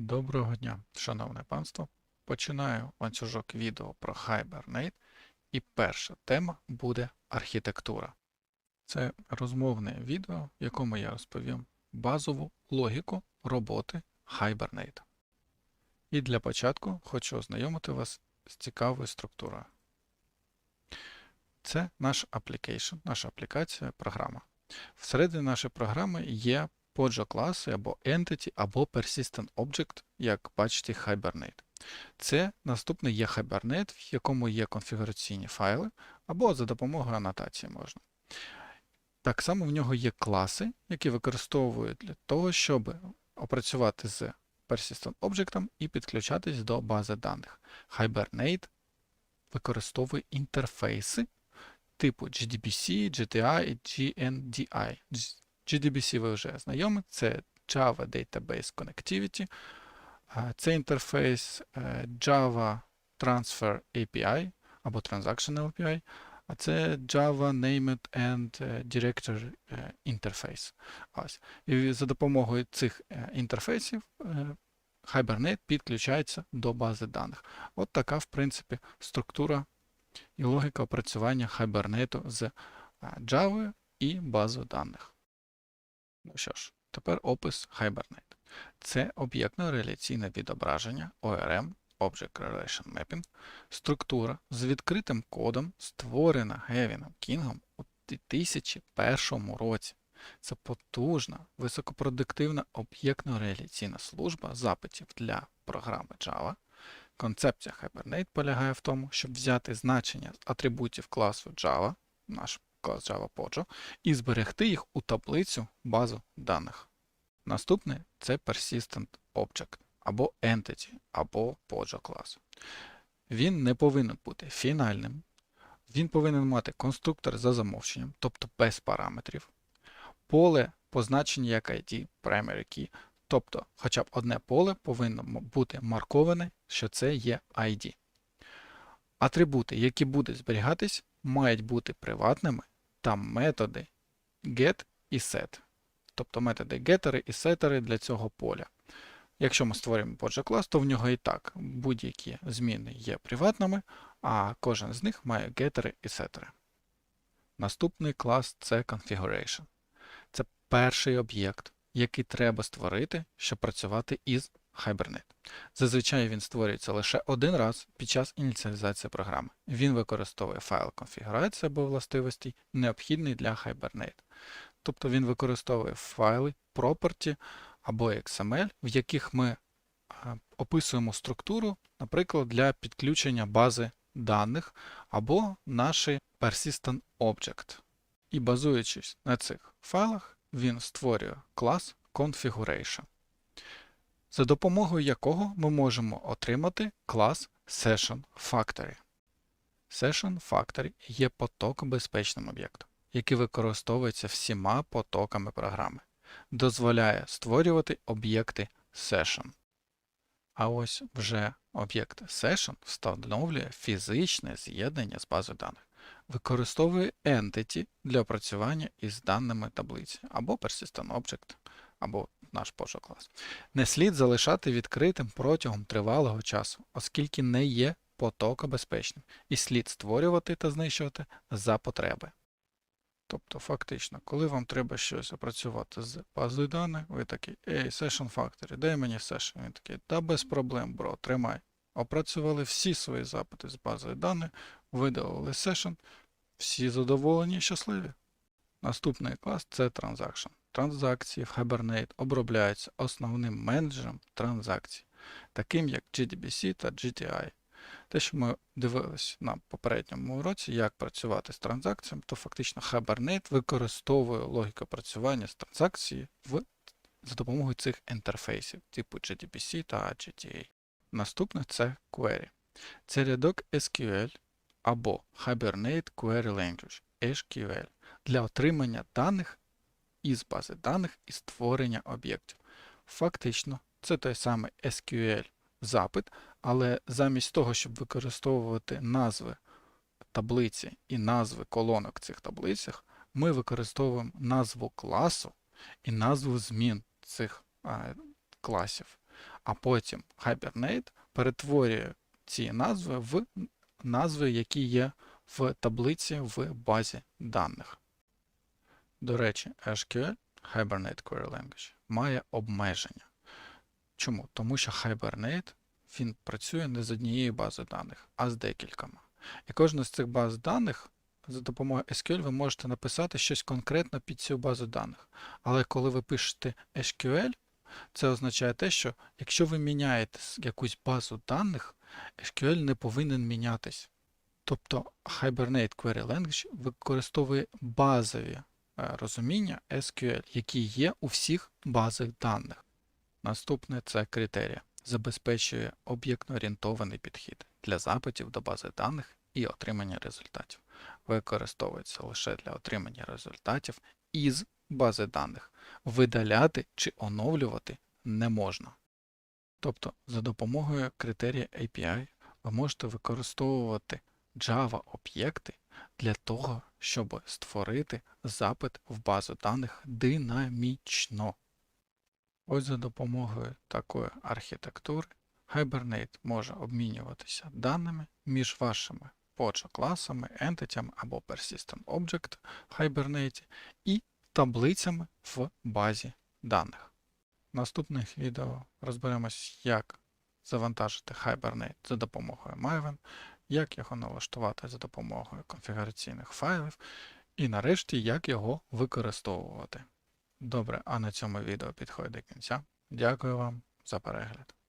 Доброго дня, шановне панство. Починаю ланцюжок відео про Hibernate, і перша тема буде архітектура. Це розмовне відео, в якому я розповім базову логіку роботи Hibernate. І для початку хочу ознайомити вас з цікавою структурою. Це наш application, наша аплікація, програма. Всередині нашої програми є Pojo класи або Entity, або Persistent Object, як бачите, Hibernate. Це наступний є Hibernate, в якому є конфігураційні файли, або за допомогою анотації можна. Так само в нього є класи, які використовують для того, щоб опрацювати з Persistent Object і підключатись до бази даних. Hibernate використовує інтерфейси типу GDBC, GTI і GNDI. GDBC ви вже знайомі, це Java Database Connectivity. Це інтерфейс е, Java Transfer API або Transactional API, а це Java Named and е, Directory е, Interface. Ось. І за допомогою цих інтерфейсів Hibernate підключається до бази даних. От така, в принципі, структура і логіка опрацювання Hibernate з Java і базою даних. Ну що ж, тепер опис Hibernate. Це об'єктно-реляційне відображення ORM, Object Relation Mapping, структура з відкритим кодом, створена Гевіном Кінгом у 2001 році. Це потужна, високопродуктивна об'єктно-реляційна служба запитів для програми Java. Концепція Hibernate полягає в тому, щоб взяти значення атрибутів класу Java, наш Java Pojo, і зберегти їх у таблицю базу даних. Наступне це Persistent Object або Entity, або Pojo клас. Він не повинен бути фінальним. Він повинен мати конструктор за замовченням, тобто без параметрів, поле позначення як ID, primary key, тобто хоча б одне поле повинно бути марковане, що це є ID. Атрибути, які будуть зберігатись, мають бути приватними та методи get і set. Тобто методи getter і setter для цього поля. Якщо ми створюємо Pojo клас, то в нього і так будь-які зміни є приватними, а кожен з них має гетери і сетери. Наступний клас це Configuration. Це перший об'єкт, який треба створити, щоб працювати із Hibernate. Зазвичай він створюється лише один раз під час ініціалізації програми. Він використовує файл конфігурації або властивостей, необхідний для Hibernate. Тобто він використовує файли property або XML, в яких ми е, описуємо структуру, наприклад, для підключення бази даних або наші Persistent Object. І базуючись на цих файлах, він створює клас Configuration, за допомогою якого ми можемо отримати клас Session Factory. Session Factory є потокобезпечним об'єктом, який використовується всіма потоками програми, дозволяє створювати об'єкти Session. А ось вже об'єкт Session встановлює фізичне з'єднання з базою даних, використовує Entity для опрацювання із даними таблиці або Persistent Object, або наш Pojo клас. Не слід залишати відкритим протягом тривалого часу, оскільки не є потокобезпечним, і слід створювати та знищувати за потреби. Тобто, фактично, коли вам треба щось опрацювати з базою даних, ви такий, ей, Session Factory, дай мені Session. Він такий, та без проблем, бро, тримай. Опрацювали всі свої запити з базою даних, видалили Session, всі задоволені і щасливі. Наступний клас це Transaction. Транзакції в Hibernate обробляються основним менеджером транзакцій, таким як GDBC та GTI. Те, що ми дивились на попередньому уроці, як працювати з транзакціями, то фактично Hibernate використовує логіку працювання з транзакцією в, за допомогою цих інтерфейсів, типу GDBC та GTA. Наступне це query. Це рядок SQL або Hibernate Query Language HQL для отримання даних із бази даних і створення об'єктів. Фактично, це той самий SQL запит, але замість того, щоб використовувати назви таблиці і назви колонок в цих таблицях, ми використовуємо назву класу і назву змін цих а, класів. а потім Hibernate перетворює ці назви в назви, які є в таблиці в базі даних. До речі, SQL Hibernate Query Language має обмеження. Чому? Тому що Hibernate він працює не з однією базою даних, а з декількома. І кожна з цих баз даних за допомогою SQL ви можете написати щось конкретно під цю базу даних. Але коли ви пишете SQL, це означає те, що якщо ви міняєте якусь базу даних, SQL не повинен мінятись. Тобто Hibernate Query Language використовує базові розуміння SQL, які є у всіх базах даних. Наступне це критерія. Забезпечує об'єктно-орієнтований підхід для запитів до бази даних і отримання результатів. Використовується лише для отримання результатів із бази даних. Видаляти чи оновлювати не можна. Тобто, за допомогою критерія API ви можете використовувати Java об'єкти для того, щоб створити запит в базу даних динамічно. Ось за допомогою такої архітектури Hibernate може обмінюватися даними між вашими POJO класами, entity або Persistent Object в Hibernate і таблицями в базі даних. В наступних відео розберемось, як завантажити Hibernate за допомогою Maven, як його налаштувати за допомогою конфігураційних файлів, і нарешті, як його використовувати. Добре, а на цьому відео підходить до кінця. Дякую вам за перегляд.